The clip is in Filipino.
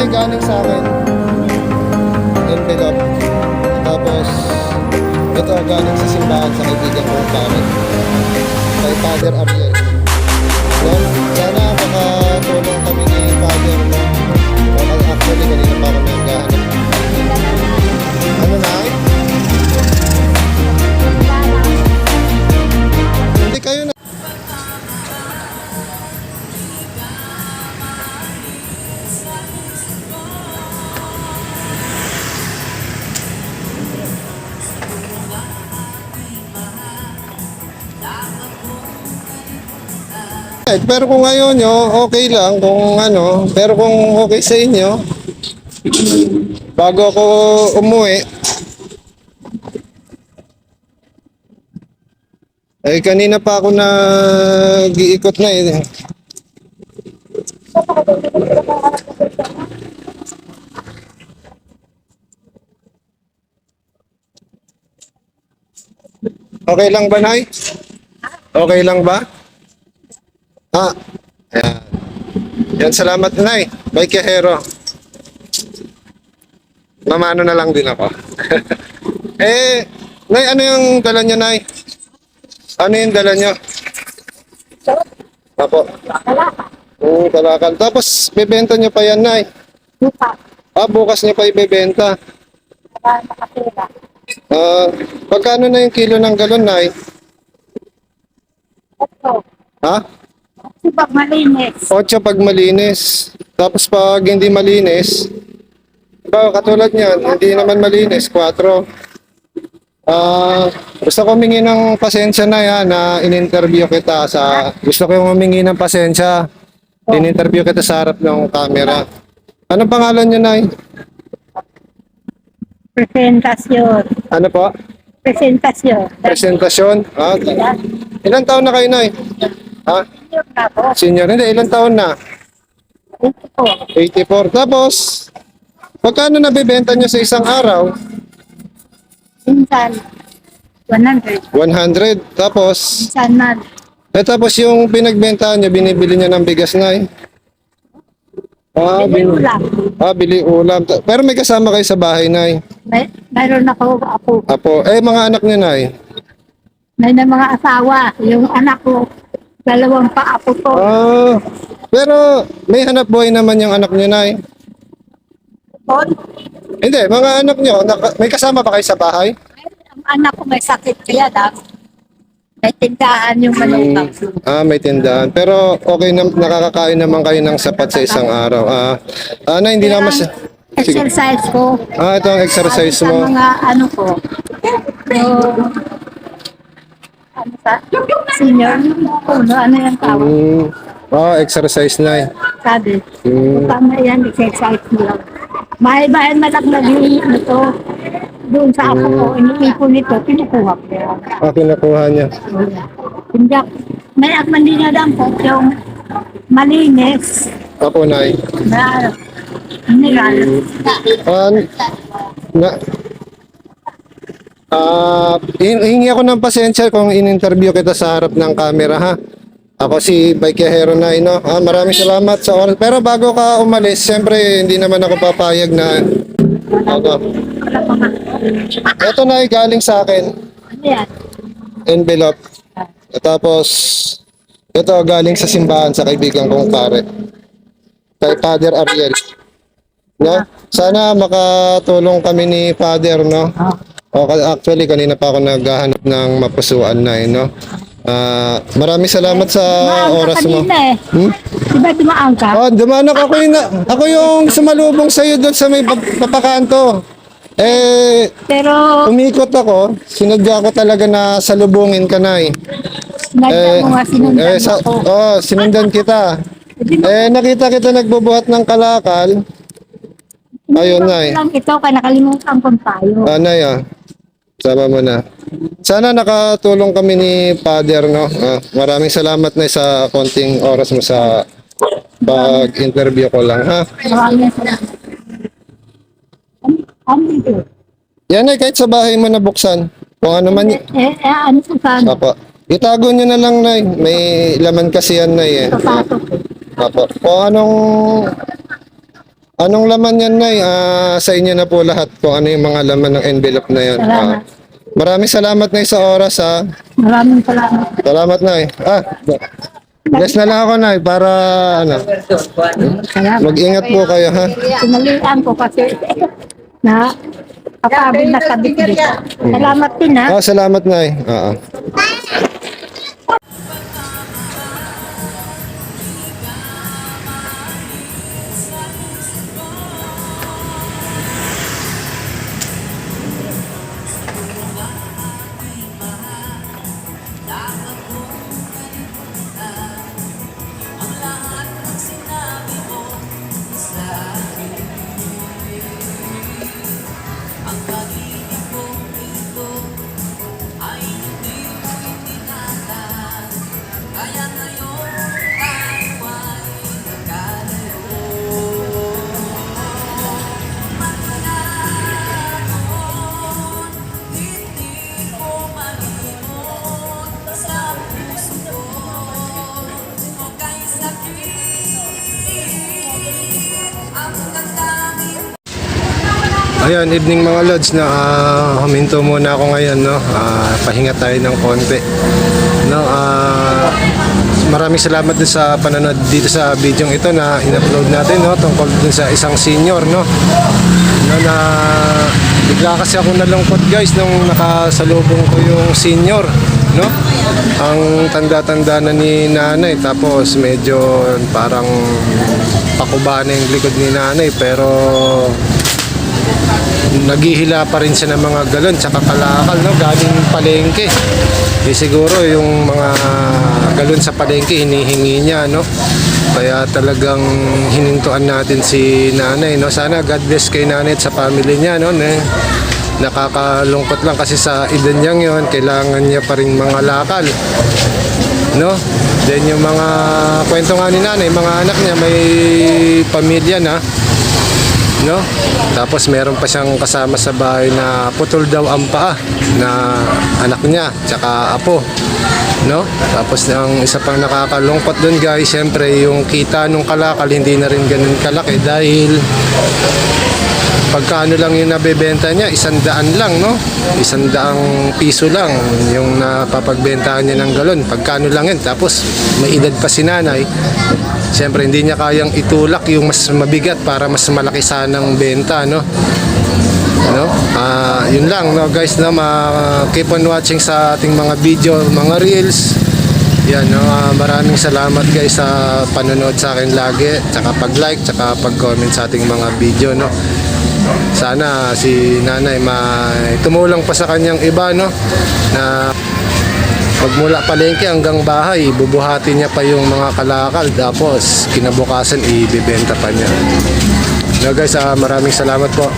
na galing sa akin. Envelope. Tapos, ito galing sa simbahan sa kaibigan ko pare. Kay Father Ariel. Yan, sana Eh, Pero kung ngayon nyo, okay lang kung ano, pero kung okay sa inyo, bago ako umuwi, eh kanina pa ako nag-iikot na eh. Okay lang ba, Nay? Okay lang ba? Ah, ayan. Yan, salamat, Nay. Bye, Kehero. Mamano na lang din ako. eh, Nay, ano yung dala niyo, Nay? Ano yung dala niyo? Apo. Oo, kalakal. Tapos, bebenta niyo pa yan, Nay. Lupa. Ah, bukas niyo pa ibebenta. Para makatira. Ah, pagkano na yung kilo ng galon, Nay? Ito. Ha? Si pag malinis. Otso pag malinis. Tapos pag hindi malinis, ba, katulad niyan, hindi naman malinis, 4. Ah, gusto ko humingi ng pasensya na yan na in-interview kita sa gusto ko humingi ng pasensya. In-interview kita sa harap ng camera. Anong pangalan niyo, Nay? Presentasyon. Ano po? Presentasyon. Presentasyon? Ah, Yan. ilang taon na kayo, Nay? Ha? Yun na po. Senior? Hindi, ilang taon na? Ito po. 84. Tapos, pagkano nabibenta nyo sa isang araw? Minsan, 100. 100. Tapos, Minsan man. eh tapos yung pinagbentahan nyo, binibili nyo ng bigas na eh. Ah, Bili bin- ulam. ah, bili ulam. Ta- Pero may kasama kayo sa bahay, Nay. May, mayroon ako ako. Apo, eh mga anak nyo, Nay. May na mga asawa. Yung anak ko, dalawang pa apo ko. Ah, pero may hanap buhay naman yung anak nyo, Nay. Bon, Hindi, mga anak naka- may kasama ba kayo sa bahay? ang anak ko may sakit kaya daw. May tindahan yung malutang. Ah, may tindahan. Pero okay na, nakakakain naman kayo ng sapat sa isang araw. Ah, ah na, hindi ang sa- Exercise ko. Ah, ito ang exercise Sa mo. mga ano ko. Sa, senior, uno, ano yung tawag? Mm. Oh, exercise na eh. Sabi, Mm. tama yan, exercise mo lang. Bahay-bahay malaglag yung ito. Doon sa ako ko, iniipon nito, pinukuha ko. Ah, kinukuha niya. Hindi ako, may akman din na lang po yung malinis Apo, Nay. na mineral. Ah, na, ah, hin- hingi ako ng pasensya kung in-interview kita sa harap ng camera, ha? Ako si Baikehero na, no? Ah, maraming salamat sa oras. Pero bago ka umalis, siyempre, hindi naman ako papayag na, ano, ito na galing sa akin, Ano yan? envelope. Tapos, ito galing sa simbahan sa kaibigan kong pare. Kay Father Ariel. No? Sana makatulong kami ni Father, no? O, ka- actually, kanina pa ako naghahanap ng mapusuan na, eh, no? Ah, maraming salamat sa Dumaan ka oras mo. kanina eh. Hmm? Di ba dumaan ka? Oh, dumanak ako yung, ako yung sumalubong sa iyo doon sa may pap- papakanto. Eh, Pero umikot ako, sinadya ko talaga na salubungin ka na eh. sinadya mo nga sinundan eh, sa, ako. oh, sinundan kita. Eh, nakita kita nagbubuhat ng kalakal. Ayun na eh. lang ito, kaya nakalimutan kong tayo. Ano ya? Sama mo na. Sana nakatulong kami ni Father, no? Ah, maraming salamat na sa konting oras mo sa pag-interview ko lang, ha? Maraming salamat. Ano? Yan eh, kahit sa bahay mo nabuksan. Kung ano man, y- Eh, eh, ano sa sana? Apo. Itago nyo na lang, Nay. May laman kasi yan, Nay, eh. Sapato ko. Apo. Kung anong Anong laman yan, Nay? Ah, sa inyo na po lahat kung ano yung mga laman ng envelope na yan. Salamat. Ah, maraming salamat, Nay, sa oras, ha. Maraming salamat. Salamat, Nay. Ah, bless na lang ako, Nay, para, ano, Salamat. mag-ingat po kayo, ha. Sinalian ko kasi na kapagod na sabit dito. Salamat din ha. Ah, salamat, Nay. Oo. Ayun, evening mga lods na ah, huminto muna ako ngayon no. Ah, pahinga tayo ng konti. No, ah, maraming salamat din sa panonood dito sa video ito na in-upload natin no tungkol dun sa isang senior no. No na bigla kasi ako nalungkot guys nung nakasalubong ko yung senior no. Ang tanda-tanda na ni nanay tapos medyo parang pakuba na yung likod ni nanay pero naghihila pa rin siya ng mga galon tsaka kalakal no? Galing palengke. Di siguro yung mga galon sa palengke hinihingi niya no? Kaya talagang hinintuan natin si nanay no? Sana God bless kay nanay at sa family niya no nakakalungkot lang kasi sa edad niyang yon kailangan niya pa rin mga lakal no then yung mga kwento nga ni nanay mga anak niya may pamilya na no? Tapos meron pa siyang kasama sa bahay na putol daw ang paa na anak niya, tsaka apo, no? Tapos ang isa pang nakakalungkot doon guys, syempre yung kita nung kalakal hindi na rin ganun kalaki dahil pagkano lang yung nabebenta niya, isang daan lang, no? Isang daang piso lang yung napapagbentahan niya ng galon. Pagkano lang yun. Tapos may edad pa si nanay. Siyempre, hindi niya kayang itulak yung mas mabigat para mas malaki sanang benta, no? No? Ah, yun lang, no, guys, no, ma- keep on watching sa ating mga video, mga reels. Yan, no, ah, maraming salamat guys sa panonood sa akin lagi, tsaka pag-like, tsaka pag-comment sa ating mga video, no. Sana si nanay ma tumulong pa sa kanyang iba, no, na Magmula palengke hanggang bahay, bubuhati niya pa yung mga kalakal tapos kinabukasan ibibenta pa niya. No guys, ah, maraming salamat po.